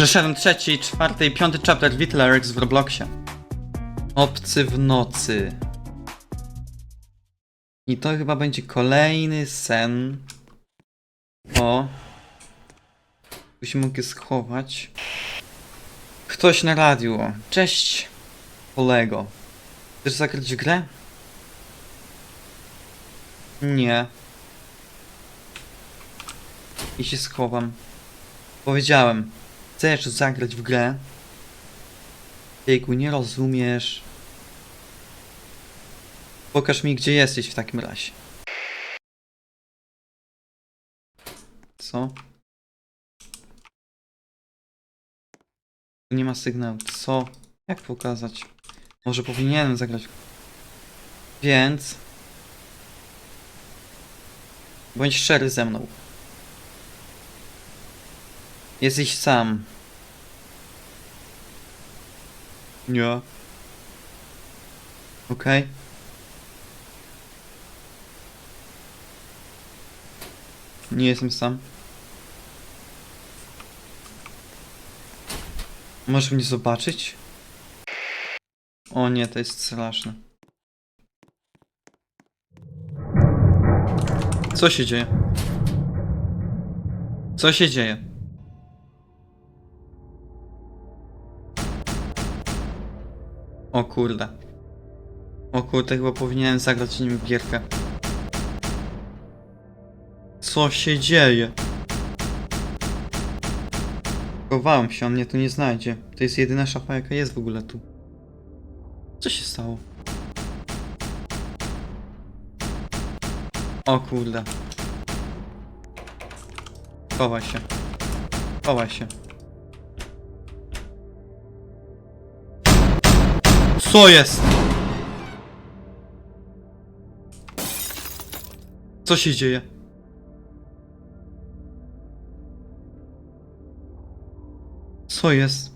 Przeszedłem trzeci, czwarty i piąty chapter Witlerx w Robloxie. Obcy w nocy. I to chyba będzie kolejny sen. O. Tu się mogę schować. Ktoś na radiu. Cześć, kolego. Chcesz zagrać w grę? Nie. I się schowam. Powiedziałem. Chcesz zagrać w grę? Jejku, nie rozumiesz. Pokaż mi, gdzie jesteś w takim razie. Co? Nie ma sygnału. Co? Jak pokazać? Może powinienem zagrać. Więc... Bądź szczery ze mną. Jesteś sam. Nie. Okej. Nie jestem sam. Możesz mnie zobaczyć? O nie, to jest straszne. Co się dzieje? Co się dzieje? O kurde. O kurde, chyba powinienem zagrać nim w gierkę. Co się dzieje? Chowałem się, on mnie tu nie znajdzie. To jest jedyna szafa, jaka jest w ogóle tu. Co się stało? O kurde. Chowaj się. Chowaj się. Co jest? Co się dzieje? Co jest?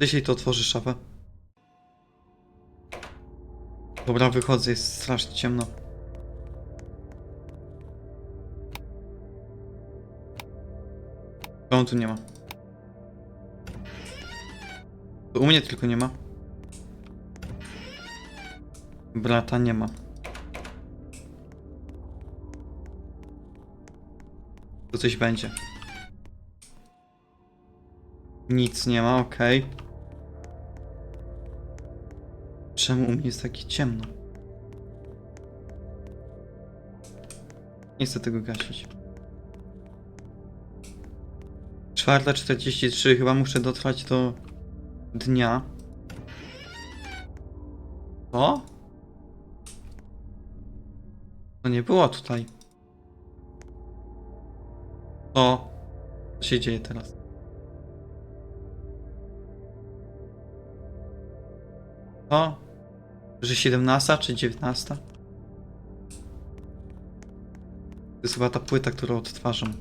Jeśli to otworzy szafę. Dobra, wychodzę, jest strasznie ciemno. On tu nie ma. U mnie tylko nie ma. Brata nie ma. Tu coś będzie. Nic nie ma, okej. Czemu u mnie jest takie ciemno? Nie chcę tego gasić. Czwarta 43, chyba muszę dotrwać do dnia. O? To nie było tutaj. O, co się dzieje teraz? O, że 17 czy 19? To jest chyba ta płyta, którą odtwarzam.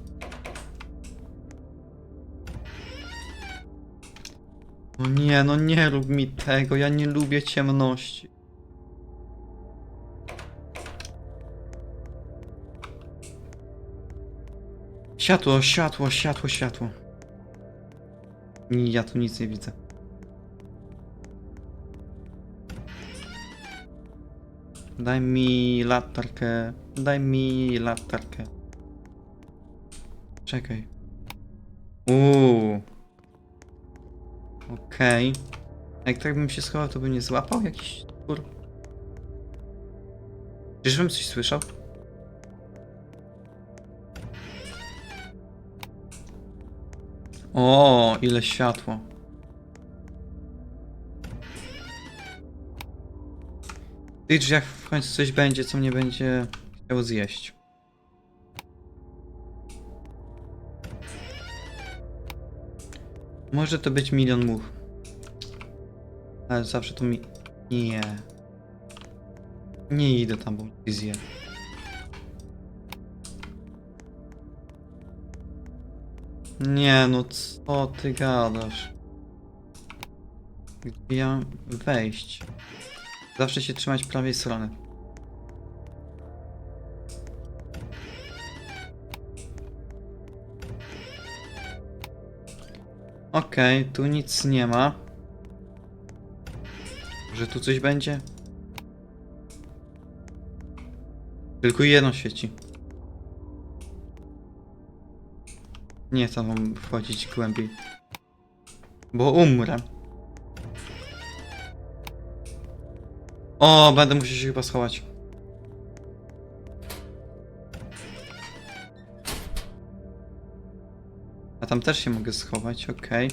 No nie, no nie rób mi tego, ja nie lubię ciemności. Światło, światło, światło, światło. Ja tu nic nie widzę. Daj mi latarkę. Daj mi latarkę. Czekaj. Uuu. Okej. Jak tak bym się schował, to bym nie złapał jakiś kur. Czyżbym coś słyszał? O, ile światła. W tych drzwiach w końcu coś będzie, co mnie będzie chciał zjeść. Może to być milion much. Ale zawsze to mi... Nie. Nie idę tam, bo zje. Nie no, co ty gadasz? Gdzie ja wejść? Zawsze się trzymać prawej strony. Okej, tu nic nie ma. Że tu coś będzie? Tylko jedno świeci. Nie chcę wam wchodzić głębiej. Bo umrę. O, będę musiał się chyba schować. A tam też się mogę schować, okej.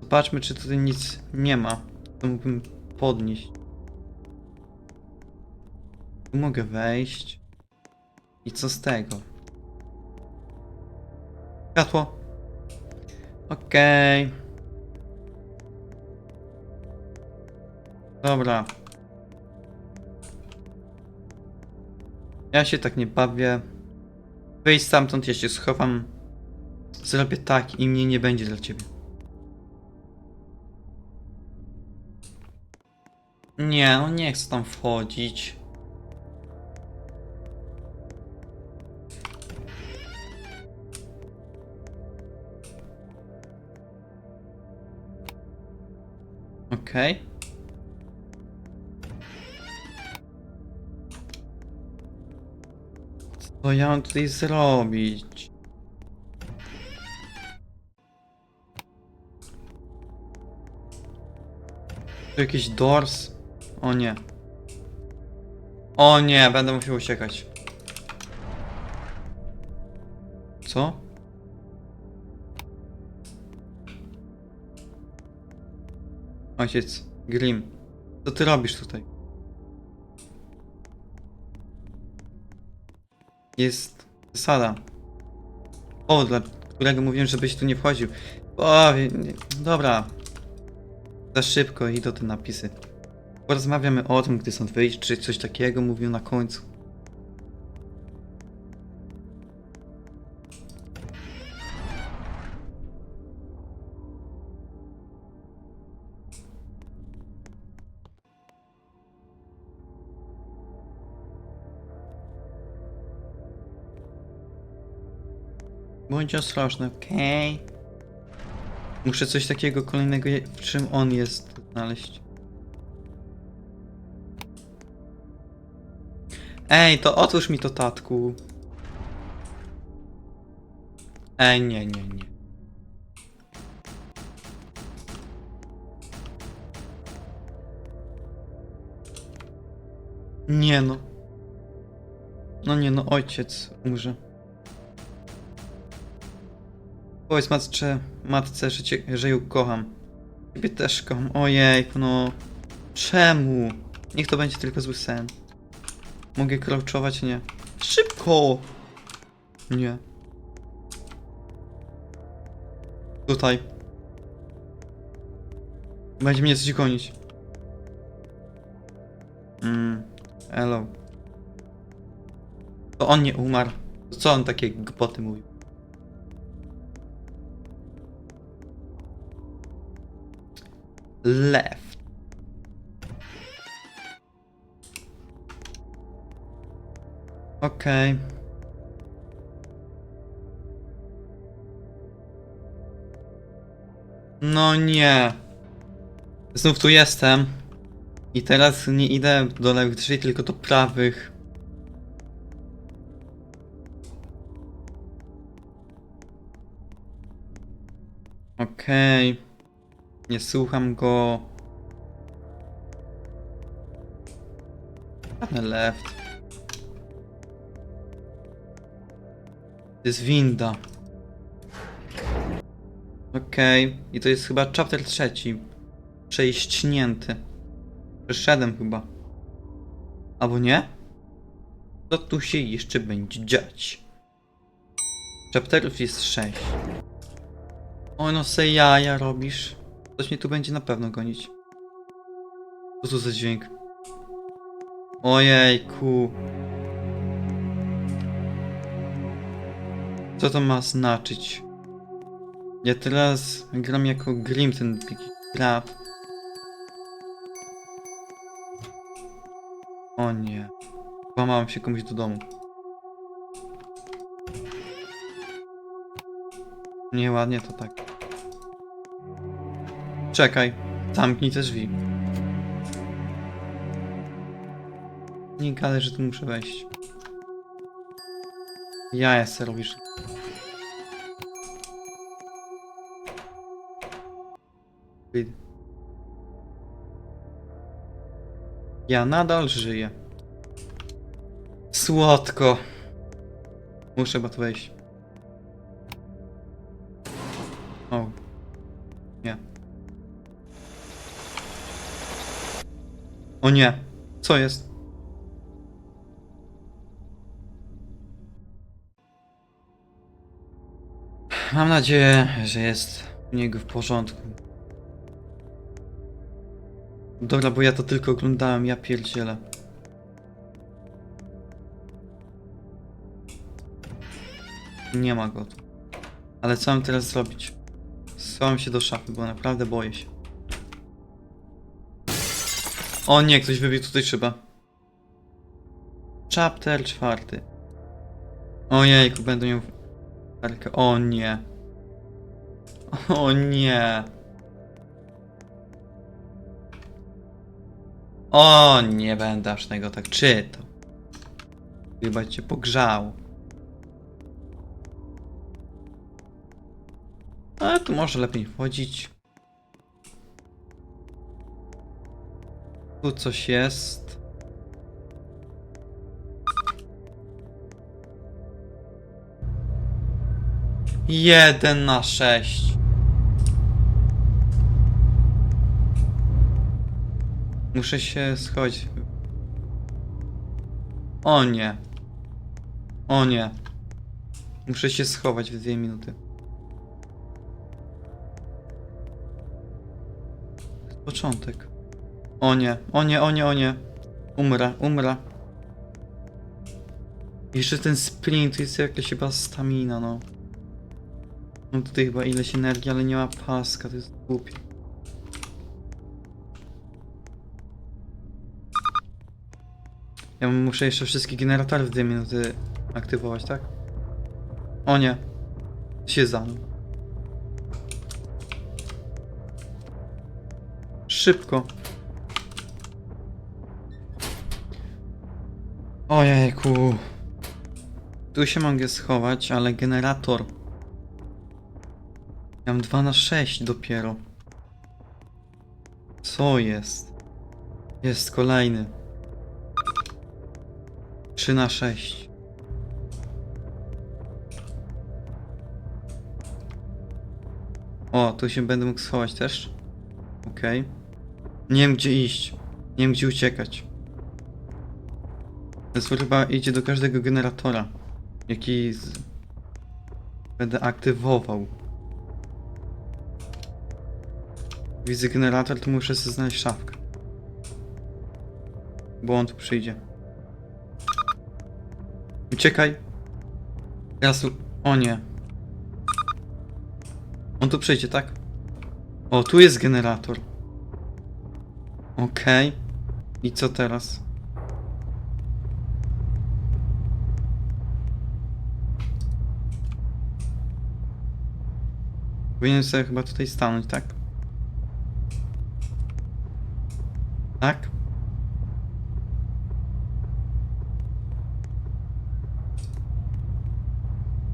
Zobaczmy, czy tutaj nic nie ma. To mógłbym podnieść. Tu mogę wejść. I co z tego? Światło. Okej. Dobra. Ja się tak nie bawię. Wyjść stamtąd, ja się schowam. Zrobię tak i mnie nie będzie dla ciebie. Nie, no nie chcę tam wchodzić. Okej. Co ja mam tutaj zrobić? Tu jakiś dors? O nie. O nie, będę musiał uciekać. Co? Ojciec, Grim, co ty robisz tutaj? Jest zasada. Powód, dla którego mówiłem, żebyś tu nie wchodził. O, dobra. Za szybko idą te napisy. Porozmawiamy o tym, gdy stąd wyjść, czy coś takiego mówił na końcu. Bądź ostrożny, okej? Muszę coś takiego kolejnego, w czym on jest, znaleźć. Ej, to otwórz mi to tatku. Ej, nie, nie, nie. Nie no. No nie no, ojciec umrze. Powiedz matce, matce że, cię, że ją kocham. Ciebie też kocham. Ojej, no. Czemu? Niech to będzie tylko zły sen. Mogę crouchować? Nie. Szybko! Nie. Tutaj. Będzie mnie coś gonić. Mm, hello. To on nie umarł. Co on takie głupoty mówił? Left. Okej. No nie. Znów tu jestem. I teraz nie idę do lewych drzwi, tylko do prawych. Okej. Nie słucham go. Na left. To jest winda. Okej. I to jest chyba chapter trzeci. Przejścinięty. Przeszedłem chyba. Albo nie? Co tu się jeszcze będzie dziać? Chapterów jest sześć. O no se jaja robisz. Coś mnie tu będzie na pewno gonić. Co tu za dźwięk? Ojejku. Co to ma znaczyć? Ja teraz gram jako Grim, ten brat. O nie. Włamałem się komuś do domu. Nieładnie to tak. Poczekaj. Zamknij te drzwi. Nie gadaj, że tu muszę wejść. Ja se robisz. Ja nadal żyję. Słodko. Muszę chyba tu wejść. O nie. Co jest? Mam nadzieję, że jest u niego w porządku. Dobra, bo ja to tylko oglądałem, ja pierdzielę. Nie ma go tu. Ale co mam teraz zrobić? Schowam się do szafy, bo naprawdę boję się. O nie, ktoś wybił tutaj szybę. Chapter czwarty. Ojejku, będę miał... O nie. O nie. O, nie będę aż tego tak czytał. Chyba cię pogrzało. Ale tu może lepiej wchodzić. Tu coś jest. Jeden na sześć. Muszę się schodzić. O nie. O nie. Muszę się schować w dwie minuty. Początek. O nie, o nie, o nie, o nie. Umrę, umrę. Jeszcze ten sprint, to jest jakaś chyba stamina, no. Mam tutaj chyba ileś energii, ale nie ma paska, to jest głupie. Ja muszę jeszcze wszystkie generatory w dwie minuty aktywować, tak? O nie. Się zamknął. Szybko. Ojejku. Tu się mogę schować, ale generator. Mam 2 na 6 dopiero. Co jest? Jest kolejny. 3 na 6. O, tu się będę mógł schować też. Okej. Nie wiem gdzie iść. Nie wiem gdzie uciekać. Więc chyba idzie do każdego generatora. Jaki z... będę aktywował. Widzę generator, to muszę sobie znaleźć szafkę. Bo on tu przyjdzie. Uciekaj. Teraz tu... O nie. On tu przyjdzie, tak? O, tu jest generator. Okej. I co teraz? Powinienem sobie chyba tutaj stanąć, tak? Tak?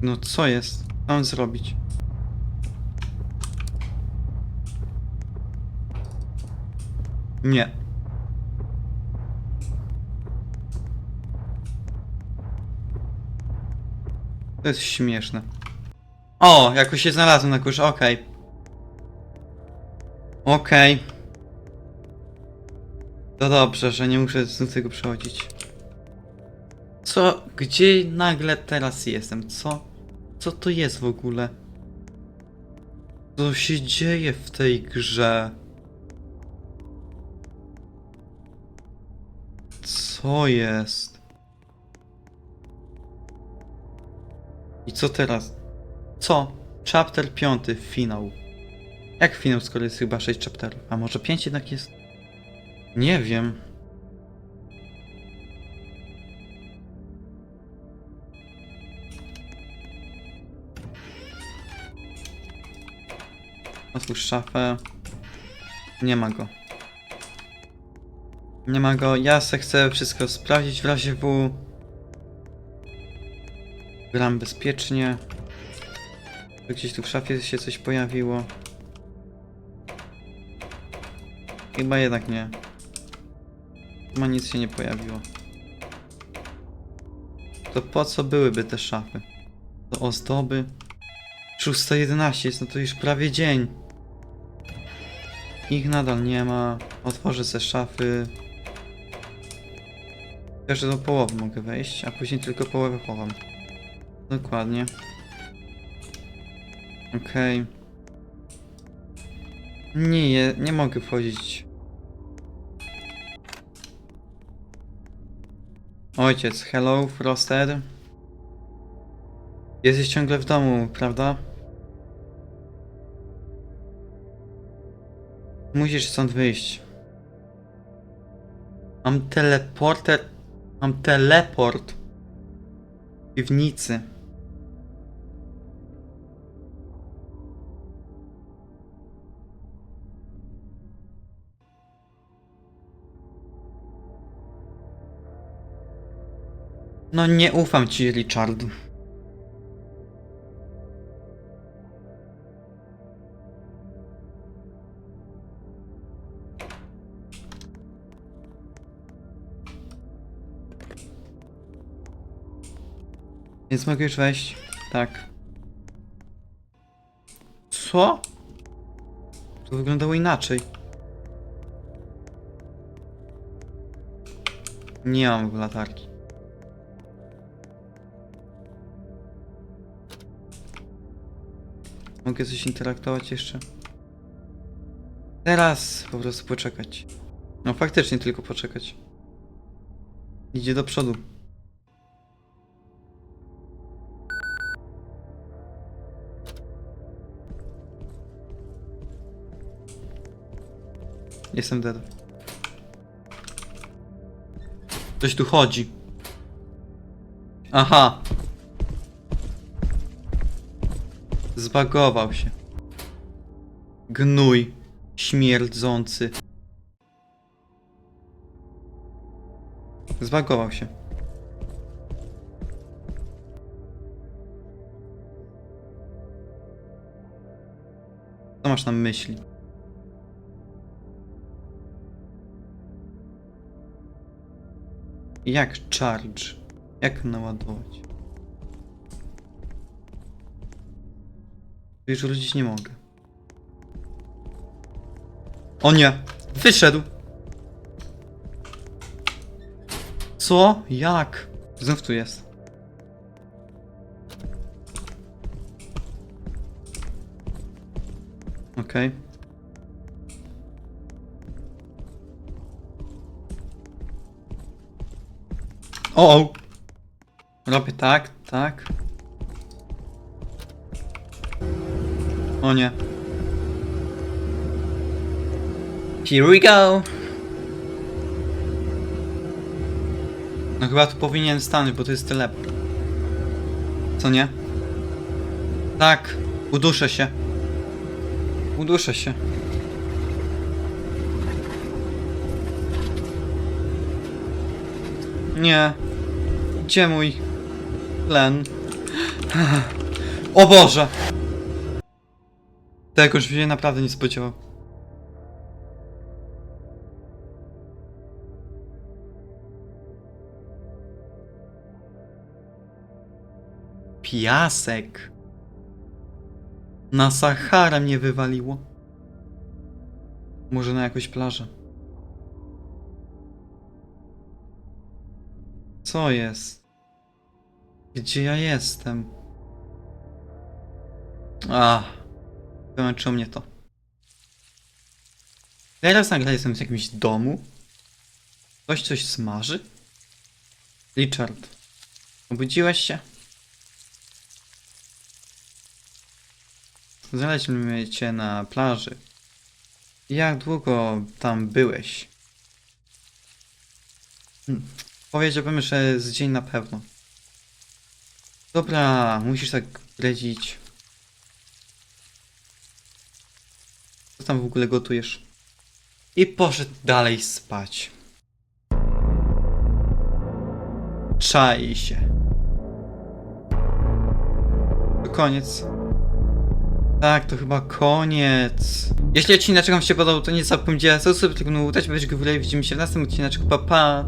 No co jest? Co mam zrobić? Nie. To jest śmieszne. O, jakoś się znalazłem na górze, okej. Okej. To dobrze, że nie muszę znów tego przechodzić. Co? Gdzie nagle teraz jestem? Co? Co to jest w ogóle? Co się dzieje w tej grze? Co jest? I co teraz? Co? Chapter 5, finał. Jak finał, skoro jest chyba 6 chapterów? A może 5 jednak jest? Nie wiem. Otwórz szafę. Nie ma go. Nie ma go. Ja se chcę wszystko sprawdzić w razie W. Gram bezpiecznie. Gdzieś tu w szafie się coś pojawiło. Chyba jednak nie. Chyba nic się nie pojawiło. To po co byłyby te szafy? To ozdoby. 611 jest, no to już prawie dzień. Ich nadal nie ma. Otworzę ze szafy. Jeszcze do połowy mogę wejść, a później tylko połowę chowam. Dokładnie. Okej. Nie, je- nie mogę wchodzić. Ojciec, hello, Froster. Jesteś ciągle w domu, prawda? Musisz stąd wyjść. Mam teleporter. Mam teleport. W piwnicy. No nie ufam ci, Richard. Więc mogę już wejść? Tak. Co? To wyglądało inaczej. Nie mam latarki. Mogę coś interaktować jeszcze? Teraz po prostu poczekać. No faktycznie tylko poczekać. Idzie do przodu. Jestem dead. Ktoś tu chodzi. Aha. Zbagował się. Gnój. Śmierdzący. Zbagował się. Co masz na myśli? Jak charge? Jak naładować? Już wrócić nie mogę. O nie! Wyszedł! Co? Jak? Znów tu jest. Okej. O, o! Robię tak, tak. O nie. Here we go! No chyba tu powinien stanąć, bo to jest teleport. Co nie? Tak, uduszę się. Uduszę się. Nie. Gdzie mój tlen? O Boże! Tego się naprawdę nie spodziewał. Piasek. Na Saharę mnie wywaliło. Może na jakąś plażę. Co jest? Gdzie ja jestem? A, wyłączyło mnie to. Teraz nagle jestem w jakimś domu. Ktoś coś smaży? Richard, obudziłeś się? Znaleźliśmy cię na plaży. Jak długo tam byłeś? Hmm. Powiedziałbym, że z dzień na pewno. Dobra, musisz tak bredzić. Co tam w ogóle gotujesz? I poszedł dalej spać. Czai się. To koniec. Tak, to chyba koniec. Jeśli odcinek wam się podobał, to nie zapomnijcie subskrybować, dać łapeczkę w górę. Widzimy się w następnym odcinku. Pa, pa!